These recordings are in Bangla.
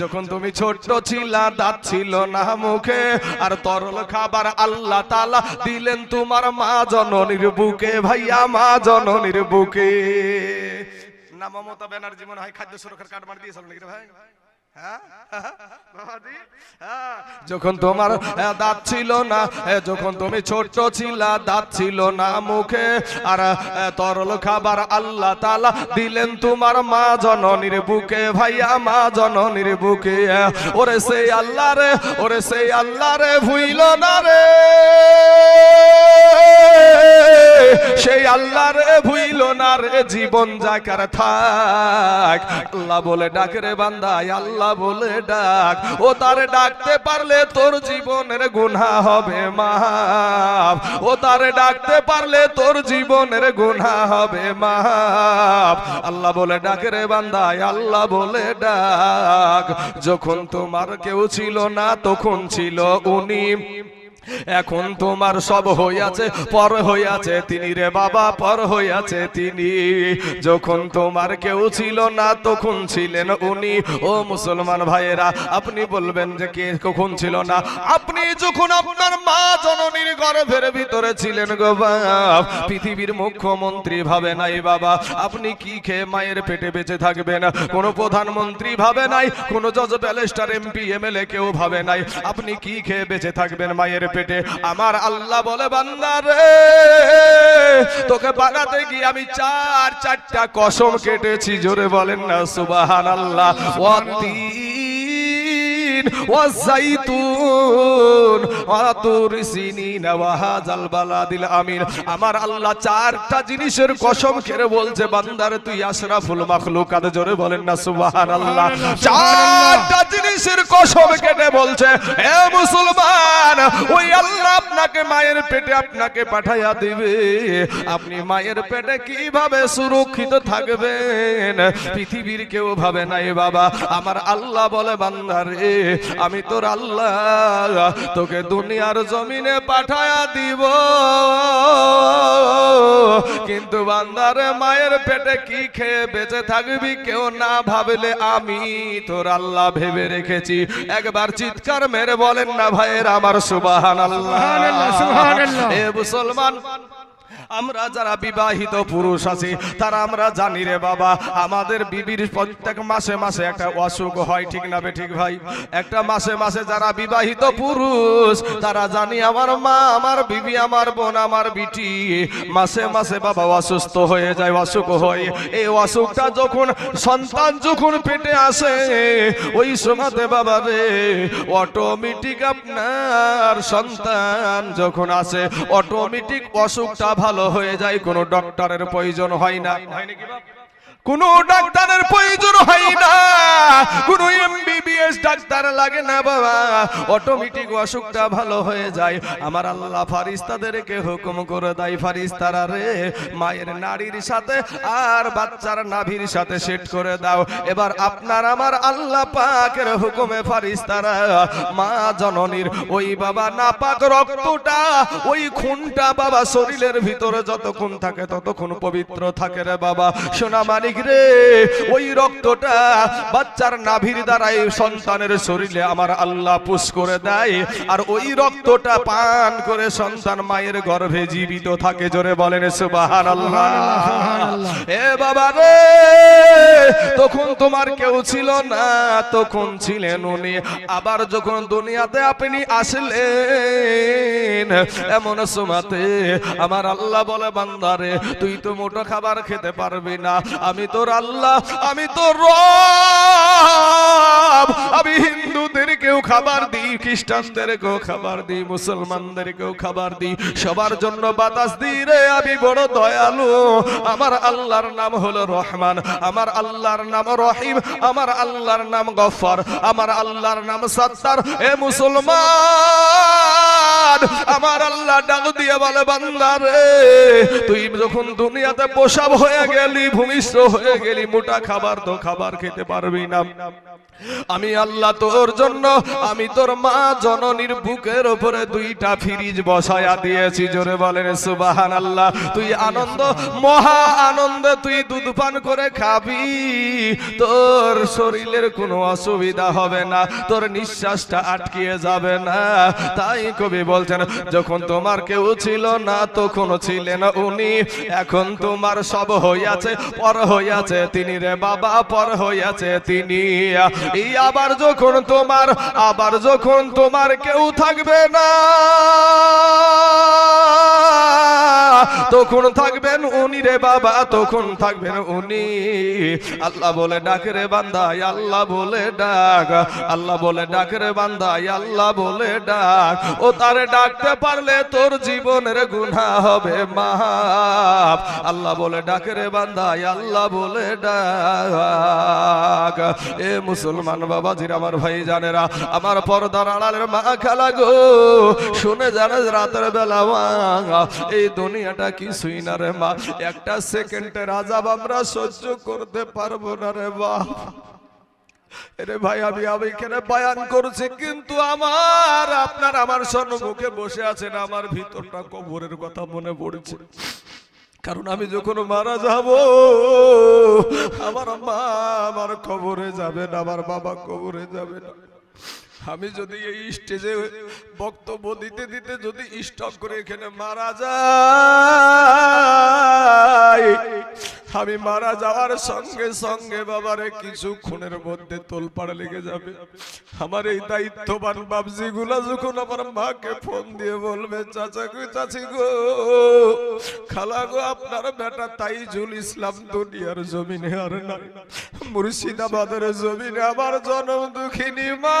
যখন তুমি ছোট্ট ছিলা, দাঁত ছিল না মুখে, আর তরল খাবার আল্লাহ তালা দিলেন তোমার মা জননীর বুকে, ভাইয়া মা জননীর বুকে না, মমতা ব্যানার্জি মনে হয় খাদ্য সুরক্ষার কার্ড মার দিয়েছিল নাকি ভাই। যখন তোমার দাঁত ছিল না যখন তুমি ছোট্ট ছিলা দাঁত ছিল না মুখে আর তরল খাবার আল্লাহ তালা দিলেন তোমার মা জননীর বুকে ভাইয়া মা জননীর বুকে। ওরে সেই আল্লাহ রে ওরে সেই আল্লাহ রে ভুইল না রে। সেই আল্লাহ রে ভুইল না রে জীবন যাকার থাক। আল্লাহ বলে ডাক রে বান্দাই আল্লাহ বলে ডাক। ও তারে ডাকতে পারলে তোর জীবনের গুনাহ হবে মাফ। ও তারে ডাকতে পারলে তোর জীবনের গুনাহ হবে মাফ। আল্লাহ বলে ডাক রে বান্দাই আল্লাহ বলে ডাক। যখন তোমার কেউ ছিল না, তখন ছিল উনি। এখন তোমার সব হইয়াছে, পর হইয়াছে তিনি রে বাবা, পর হইয়াছে তিনি। যখন তোমার কেউ ছিল না, তখন ছিলেন উনি। ও মুসলমান ভাইয়েরা, আপনি বলবেন যে কে কখন ছিল না? আপনি যখন আপনার মা জননীর গর্ভের ভিতরে ছিলেন গো বাপ, পৃথিবীর মুখ্যমন্ত্রী ভাবে নাই বাবা। আপনি কি খেয়ে মায়ের পেটে বেঁচে থাকবেন? কোন প্রধানমন্ত্রী ভাবে নাই, কোন জজ ব্যালেস্টার এমপি, এমএলএ কেউ ভাবে নাই। আপনি কি খেয়ে বেঁচে থাকবেন মায়ের পেটে। আমার আল্লাহ বলে বান্দারে তোকে বানাতে গিয়ে আমি চার, চারটা কসম কেটেছি। জোরে বলেন না সুবাহান আল্লাহ ওয়াজাইতুন। জিনিসের কসম খেয়ে বলছে, বান্দার তুই বলেন ওই মায়ের পেটে আপনাকে পাঠাইয়া দিবে। আপনি মায়ের পেটে কীভাবে সুরক্ষিত থাকবেন? পৃথিবীর কেউ ভাবে নাই, বাবা। আমার আল্লাহ বলে, বান্দারে, আমি তোর আল্লাহ তোকে দুনিয়ার জমিনে পাঠায়া দিব। কিন্তু বান্দার মায়ের পেটে কি খেয়ে বেঁচে থাকবি কেউ না ভাবলে আমি তোর আল্লাহ ভেবে রেখেছি। একবার চিৎকার মেরে বলেন না ভাইয়ের আমার সুবাহান আল্লাহ। এ মুসলমান আমরা যারা বিবাহিত পুরুষ আছি, তারা আমরা জানি রে বাবা, আমাদের বিবির প্রত্যেক মাসে মাসে একটা অসুখ হয়, ঠিক না ঠিক ভাই? একটা মাসে মাসে যারা বিবাহিত পুরুষ, তারা জানি আমার মা, আমার বিবি, আমার বোন, আমার বিটি, মাসে মাসে বাবা অসুস্থ হয়ে যায়, অসুখ হয়। এই অসুখটা যখন সন্তান যখন পেটে আসে, ওই সময়তে বাবা রে অটোমেটিক আপনার সন্তান যখন আসে অটোমেটিক অসুখটা ভালো হয়ে যায় কোনো ডক্টরের প্রয়োজন হয় না? কোন ডাক্তারের প্রয়োজন হয় না কোন এমবিবিএস ডাক্তার লাগে না বাবা। অটোমেটিক অসুখটা ভালো হয়ে যায়। আমার আল্লাহ ফারিস্তাদেরকে হুকুম করে দেয় ফারিস্তারা রে, মায়ের নারীর সাথে আর বাচ্চার নাভির সাথে সেট করে দাও। এবার আপনার আমার আল্লাহ পাকের হুকুমে ফারিস্তারা মা জননীর ওই বাবা রক্তটা, ওই খুনটা বাবা শরীরের ভিতরে যতক্ষণ থাকে ততক্ষণ পবিত্র থাকে রে বাবা। সোনা রে, ওই রক্তটা বাচ্চার নাভির দ্বারাই সন্তানের শরীরে আমার আল্লাহ পুশ করে দেয় আর ওই রক্তটা পান করে সন্তান মায়ের গর্ভে জীবিত থাকে জোরে বলেন সুবাহান আল্লাহ এ বাবা রে তখন তোমার কেউ ছিল না তখন ছিলেন উনি। আবার যখন দুনিয়াতে আপনি আসলেন এমন সময়তে আমার আল্লাহ বলে বান্দারে তুই তো মোটো খাবার খেতে পারবি না। আমি তোর আল্লাহ আমি তোর রব। আমি হিন্দুদেরকেও খাবার দিই খ্রিস্টানদেরকেও খাবার দিই মুসলমানদেরকেও খাবার দিই। সবার জন্য বাতাস দিই রে, আমি বড় দয়ালু। আমার আল্লাহর নাম হলো রহমান, আমার আল্লাহর নাম রহিম, আমার আল্লাহর নাম গফর, আমার আল্লাহর নাম সত্তার। এ মুসলমান! বাদ আমার আল্লাহ ডাক দিয়ে বলে বান্দারে তুই যখন দুনিয়াতে হয়ে গেলি, ভূমিষ্ঠ হয়ে গেলি, মোটা খাবার তো খাবার খেতে পারবি না। আমি আল্লাহ তোর জন্য, আমি তোর মা জননীর বুকের ওপরে দুইটা ফ্রিজ বসায়া দিয়েছি। জোরে বলেন সুবাহান আল্লাহ তুই আনন্দ, মহা আনন্দে তুই দুধ পান করে খাবি। তোর শরীরের কোনো অসুবিধা হবে না, তোর নিঃশ্বাসটা আটকিয়ে যাবে না। তাই কবি বলছেন, যখন তোমার কেউ ছিল না তখন ছিলেন উনি। এখন তোমার সব হইয়াছে, পর হইয়াছে তিনি রে বাবা, পর হইয়াছে তিনি। এই আবার যখন তোমার, আবার যখন তোমার কেউ থাকবে না, তখন থাকবেন উনি রে বাবা, তখন থাকবেন উনি। আল্লাহ বলে ডাক রে বান্দাই, আল্লাহ বলে ডাক। আল্লাহ বলে ডাক রে বান্দাই, আল্লাহ বলে ডাক। ও তারে ডাকতে পারলে তোর জীবনের গুনাহ হবে মাপ আল্লাহ বলে ডাকে রে বান্দাই আল্লাহ বলে ডাক। এ মুসলমান বাবাজির, আমার ভাই জানেরা আমার পর্দার আড়ালের মা খেলা গো, শুনে জানে রাতের বেলা, মা, এই দুনিয়াটা কিছুই না রে মা। একটা সেকেন্ডের আজাব আমরা সহ্য করতে পারব না রে মা রে ভাই, আমি আমি এখানে বায়ান করছি, কিন্তু আমার, আপনার আমার সন্মুখে বসে আছেন, আমার ভিতরটা কবরের কথা মনে পড়ছে। কারণ আমি যখন মারা যাব, আমার মা আমার কবরে যাবে না আমার বাবা কবরে যাবে না আমি যদি এই স্টেজে বক্তব্য দিতে দিতে যদি স্টপ করে এখানে মারা যাই, আমি মারা যাওয়ার সঙ্গে সঙ্গে বাবারে কিছু খুনের মধ্যে তোলপাড় লেগে যাবে। আমার এই দায়িত্ববান বাবজি গুলা যখন আমার মাকে ফোন দিয়ে বলবে, চাচা গো, চাচি গো, খালা গো, আপনার বেটা তাইজুল ইসলাম দুনিয়ার জমিনে আর নাই। মুর্শিদাবাদের জমিনে আমার জনম দুঃখিনী মা।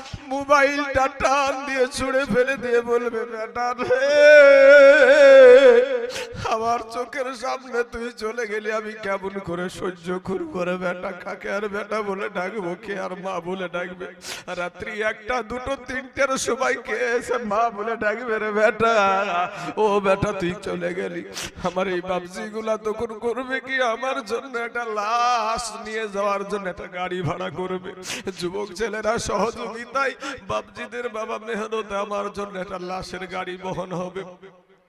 মোবাইলটা টান দিয়ে ছুড়ে ফেলে দিয়ে বলবে, বেটা রে, আমার চোখের সামনে তুই চলে গেলি, আমি কেমন করে সহ্য করব রে বেটা? কাকে আর বেটা বলে ডাকবো? কে আর মা বলে ডাকবে? রাত্রি একটা, দুটো, তিনটের সময় কে এসে মা বলে ডাকবে রে বেটা? ও বেটা, তুই চলে গেলি। আমার এই বাবজি গুলা তখন করবে কি? আমার জন্য একটা লাশ নিয়ে যাওয়ার জন্য একটা গাড়ি ভাড়া করবে। যুবক ছেলেরা সহযোগিতায় বাবজিদের বাবা মেহনতে আমার জন্য একটা লাশের গাড়ি বহন হবে।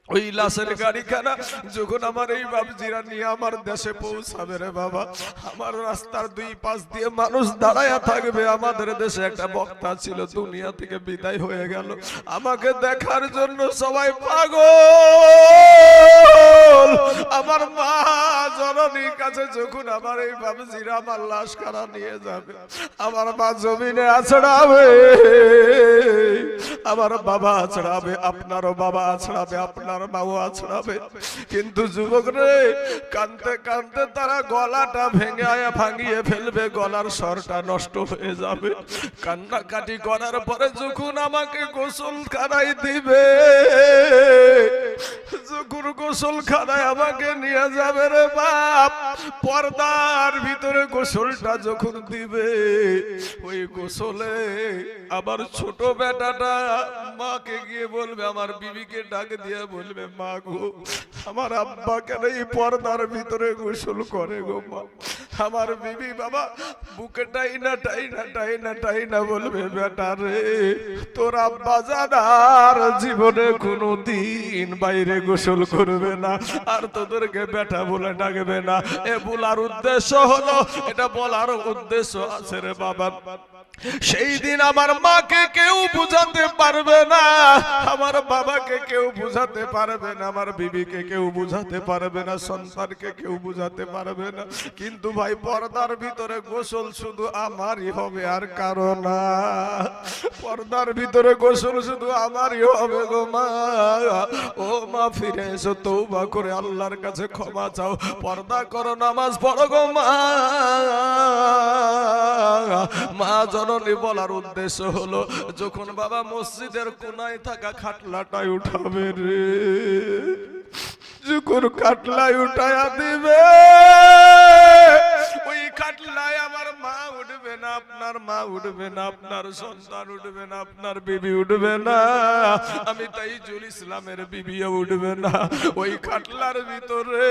ওই লাশের গাড়িখানা যখন আমার এই বাবজিরা নিয়ে আমার দেশে পৌঁছাবে রে বাবা আমার রাস্তার দুই পাশ দিয়ে মানুষ দাঁড়ায়া থাকবে। আমাদের দেশে একটা বক্তা ছিল দুনিয়া থেকে বিদায় হয়ে গেল। আমাকে দেখার জন্য সবাই পাগল! আমার মা জননীর কাছে যখন আমার এই বাবজিরা আমার লাশ খানা নিয়ে যাবে, আমার মা জমিনে আছড়াবে, আমার বাবা আছড়াবে, আপনারও বাবা আছড়াবে, আপনার মাও আছড়াবে। কিন্তু যুবক রে কানতে কানতে তারা গলাটা ভেঙে ভাঙিয়ে ফেলবে, গলার স্বরটা নষ্ট হয়ে যাবে। কান্নাকাটি করার পরে যখন আমাকে গোসল খানাই দিবে যখন গোসল খাদায় আমাকে নিয়ে যাবে রে বাপ। পর্দার ভিতরে গোসলটা যখন দিবে, ওই গোসলে আমার ছোট বেটাটা মাকে গিয়ে বলবে, আমার বিবিকে ডাক দিয়ে বলবে, মা গো, আমার আব্বা কেন এই পর্দার ভিতরে গোসল করে গো মা? আমার বিবি বাবা, বুকে টাইনা টাইনা টাইনা টাইনা বলবে, বেটা রে, তোর আব্বা জানার জীবনে কোনো দিন বাইরে গোসল করবে না, আর তোদেরকে বেটা বলে ডাকবে না। এ বলার উদ্দেশ্য হলো, এটা বলার উদ্দেশ্য আছে রে বাবা। সেই দিন আমার মাকে কেউ বুঝাতে পারবে না। আমার বাবাকে কেউ বুঝাতে পারবে না, আমার বিবিকে কেউ বুঝাতে পারবে না, সন্তানকে কেউ বুঝাতে পারবে না। কিন্তু ভাই, পর্দার ভিতরে গোসল শুধু আমারই হবে আর কারও না। পর্দার ভিতরে গোসল শুধু আমারই হবে গো মা। ও মা, ফিরে এসো তৌবা করে আল্লাহর কাছে ক্ষমা চাও। পর্দা করো, নামাজ পড়ো গো মা। মা জননী বলার উদ্দেশ্য হলো, যখন বাবা মসজিদের কোনায় থাকা খাটলাটাই উঠাবে রে, যখন খাটলাই উঠায়া দিবে, ওই খাটলায় আমার মা উঠবে না, আপনার মা উঠবে না, আপনার সন্তান উঠবে না, আপনার বিবি উঠবে না, আমি তাই জুল ইসলামের বিবিও উঠবে না, ওই খাটলার ভিতরে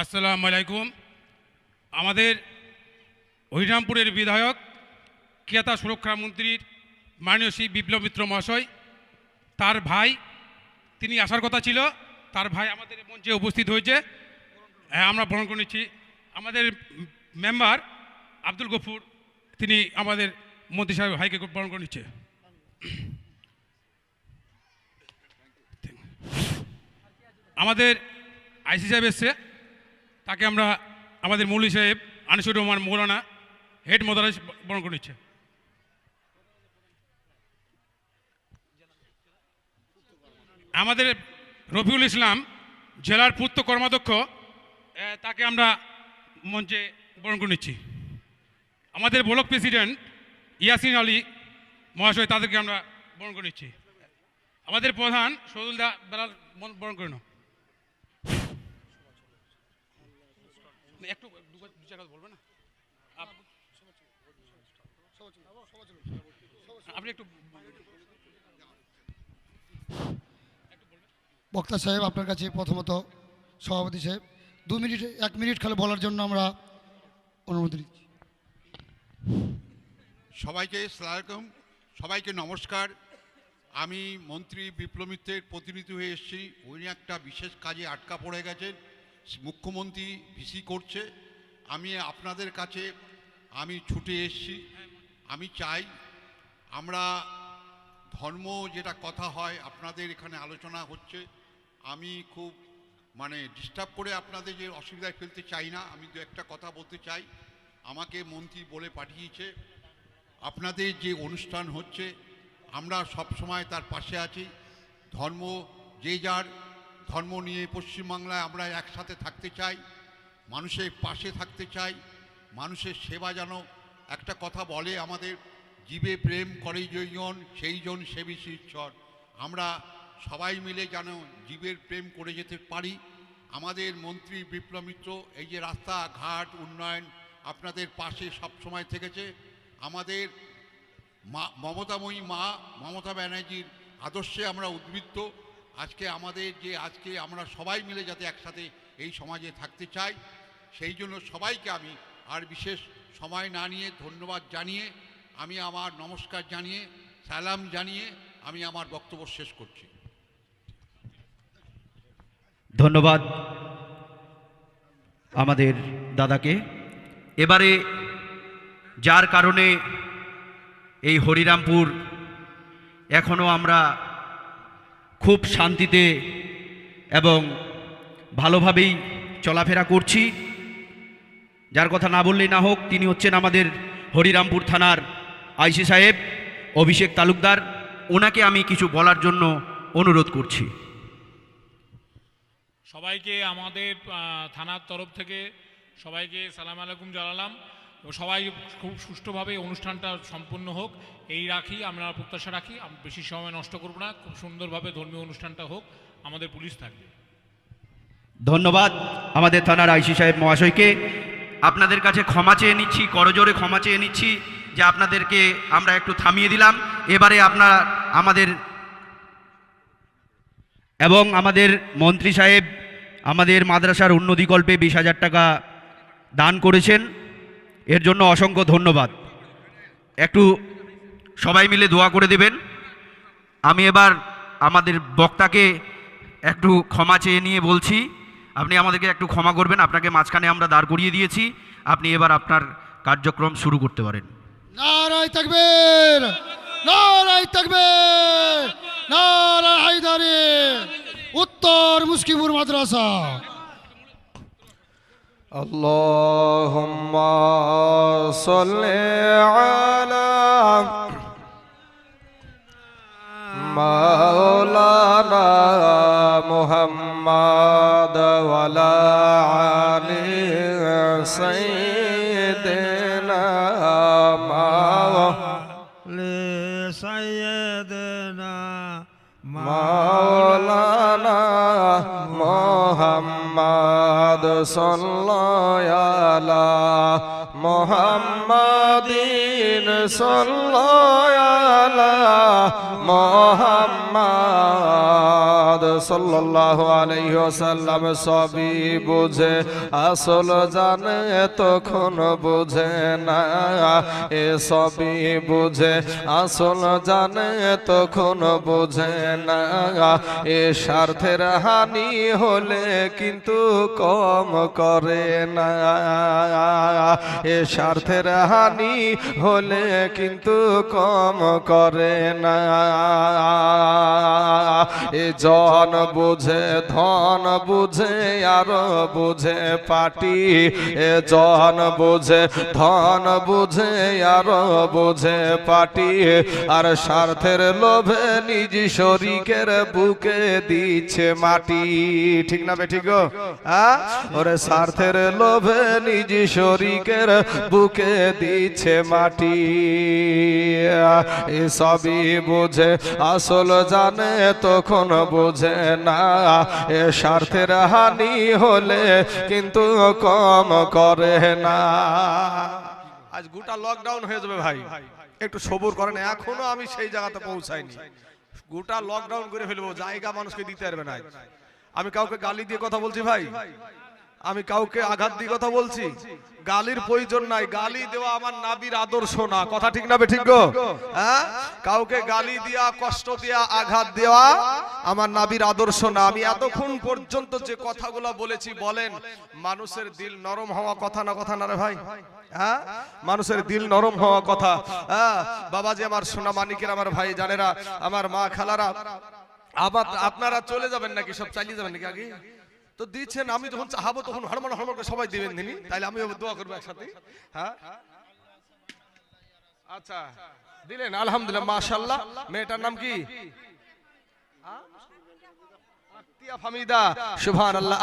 আসসালামু আলাইকুম। আমাদের হরিরামপুরের বিধায়ক, ক্রেতা সুরক্ষা মন্ত্রীর মাননীয় শ্রী বিপ্লব মিত্র মহাশয়, তার ভাই, তিনি আসার কথা ছিল, তার ভাই আমাদের মঞ্চে উপস্থিত হয়েছে। হ্যাঁ আমরা বরণ করে নিচ্ছি। আমাদের মেম্বার আব্দুল গফুর, তিনি আমাদের মন্ত্রী সাহেব ভাইকে বরণ করে নিচ্ছে। আমাদের আইসি সাহেব এসছে। তাকে আমরা আমাদের মৌলী সাহেব, আনিসুর রহমান মৌলানা, হেড মোদারাজ বরণ করে নিচ্ছে। আমাদের রফিউল ইসলাম জেলার পূর্ত কর্মাধ্যক্ষ তাকে আমরা মঞ্চে বরণ করে নিচ্ছি। আমাদের ব্লক প্রেসিডেন্ট ইয়াসিন আলী মহাশয়, তাদেরকে আমরা বরণ করে নিচ্ছি। আমাদের প্রধান সদুলদা বেলাল বরণ- করে নাও একটু দু- দু জায়গা বলবে না? আপনি একটু বক্তা সাহেব আপনার কাছে প্রথমত সভাপতি সাহেব দু মিনিট এক মিনিট খালি বলার জন্য আমরা অনুমতি দিচ্ছি সবাইকে সালাম সবাইকে নমস্কার। আমি মন্ত্রী বিপ্লব মিত্রের প্রতিনিধি হয়ে এসেছি। উনি একটা বিশেষ কাজে আটকা পড়ে গেছেন। মুখ্যমন্ত্রী ভিসি করছে, আমি আপনাদের কাছে, আমি ছুটে এসেছি, আমি চাই আমরা ধর্ম যেটা কথা হয়, আপনাদের এখানে আলোচনা হচ্ছে, আমি খুব মানে ডিস্টার্ব করে আপনাদের যে অসুবিধায় ফেলতে চাই না, আমি দু একটা কথা বলতে চাই, আমাকে মন্ত্রী বলে পাঠিয়েছে, আপনাদের যে অনুষ্ঠান হচ্ছে, আমরা সব সময় তার পাশে আছি, ধর্ম যে যার ধর্ম নিয়ে পশ্চিমবাংলায় আমরা একসাথে থাকতে চাই, মানুষের পাশে থাকতে চাই, মানুষের সেবা যেন একটা কথা বলে আমাদের, জীবে প্রেম করে যেইজন সেই জন সেবী ঈশ্বর। আমরা সবাই মিলে যেন জীবের প্রেম করে যেতে পারি। আমাদের মন্ত্রী বিপ্লব মিত্র, এই যে রাস্তাঘাট উন্নয়ন আপনাদের পাশে সব সময় থেকেছে। আমাদের মা, মমতাময়ী মা, মমতা ব্যানার্জির আদর্শে আমরা উদ্বৃত্ত। আজকে আমাদের যে আজকে আমরা সবাই মিলে যাতে একসাথে এই সমাজে থাকতে চাই, সেই জন্য সবাইকে আমি আর বিশেষ সময় না নিয়ে ধন্যবাদ জানিয়ে, আমি আমার নমস্কার জানিয়ে, সালাম জানিয়ে আমি আমার বক্তব্য শেষ করছি। ধন্যবাদ আমাদের দাদাকে। এবারে যার কারণে এই হরিরামপুর এখনও আমরা খুব শান্তিতে এবং ভালোভাবেই চলাফেরা করছি। যার কথা না বললেই না হোক, তিনি হচ্ছেন আমাদের হরিরামপুর থানার আইসি সাহেব, অভিষেক তালুকদার। ওনাকে আমি কিছু বলার জন্য অনুরোধ করছি। সবাইকে আমাদের থানার তরফ থেকে সবাইকে সালাম আলাইকুম জানালাম। সবাই খুব সুষ্ঠুভাবে অনুষ্ঠানটা সম্পূর্ণ হোক। এই রাখি, আমরা প্রত্যাশা রাখি বেশি সময় নষ্ট করব না। খুব সুন্দরভাবে ধর্মীয় অনুষ্ঠানটা হোক, আমাদের পুলিশ থাকবে। ধন্যবাদ আমাদের থানার আইসি সাহেব মহাশয়কে। আপনাদের কাছে ক্ষমা চেয়ে নিচ্ছি, করজোরে ক্ষমা চেয়ে নিচ্ছি যে আপনাদেরকে আমরা একটু থামিয়ে দিলাম। এবারে আপনার আমাদের এবং আমাদের মন্ত্রী সাহেব আমাদের মাদ্রাসার উন্নতিকল্পে বিশ হাজার টাকা দান করেছেন। এর জন্য অসংখ্য ধন্যবাদ। একটু সবাই মিলে দোয়া করে দেবেন। আমি এবার আমাদের বক্তাকে একটু ক্ষমা চেয়ে নিয়ে বলছি। আপনি আমাদেরকে একটু ক্ষমা করবেন, আপনাকে মাঝখানে আমরা দাঁড় করিয়ে দিয়েছি। আপনি এবার আপনার কার্যক্রম শুরু করতে পারেন। উত্তর মুস্কিপুর মাদ্রাসা। اللهم صل على مولانا محمد آل سيدنا سيدنا محمد صلى على محمد মোহাম্মদিন সাল্লাল্লা মোহাম্মদ সাল্লাল্লাহু আলাইহি ওয়াসাল্লাম সবই বুঝে, আসল জানে তখন বুঝে না, এ সবই বুঝে, আসল জানে তখন বুঝে না, এ স্বার্থের হানি হলে কিন্তু কম করে না, এ স্বার্থের হানি হলে কিন্তু কম করে না। এ জন বুঝে, ধন বুঝে, আর বুঝে পাটি। এ জন বুঝে, ধন বুঝে, আর বুঝে পাটি। আর স্বার্থের লোভে নিজ শরিকের বুকে দিচ্ছে মাটি। ঠিক না বে, ঠিক গো? হ্যাঁ? ওরে স্বার্থের লোভে নিজ শরিকের বুকে দিচ্ছে মাটি। এ সবই বুঝে, আসল জানে তখন বুঝে না, এ স্বার্থের হানি হলে কিন্তু কম করে না। আজ গোটা লকডাউন হয়ে যাবে ভাই। একটু সবুর করেন, এখনও আমি সেই জায়গাতে পৌঁছাইনি। গোটা লকডাউন করে ফেলব, জায়গা মানুষকে দিতে পারবে না। আমি কাউকে গালি দিয়ে কথা বলছি ভাই। আমি কাউকে আঘাত দিয়ে কথা বলছি। গালির প্রয়োজন নাই। গালি দেওয়া আমার নাবির আদর্শ না। কথা ঠিক না ঠিক গো? হ্যাঁ? কাউকে গালি দেওয়া, কষ্ট দেওয়া, আঘাত দেওয়া আমার নাবির আদর্শ না। আমি এতক্ষণ পর্যন্ত যে কথাগুলো বলেছি, বলেন, মানুষের দিল নরম হওয়া কথা না কথা না রে ভাই? হ্যাঁ? মানুষের দিল নরম হওয়া কথা। হ্যাঁ? বাবা যে আমার সোনা মানিকের আমার ভাই জানেরা, আমার মা খালারা। আবার আপনারা চলে যাবেন নাকি? সব চালিয়ে যাবেন নাকি আগে? তো দিচ্ছেন, আমি যখন চাহাবো তখন হরমন হরমন করে সবাই দিবেন তিনি তাইলে আমি দোয়া করব একসাথে। হ্যাঁ? আচ্ছা দিলেন, আলহামদুলিল্লাহ মাশাল্লাহ মেয়েটার নাম কি? ফামিদা সুবহান আল্লাহ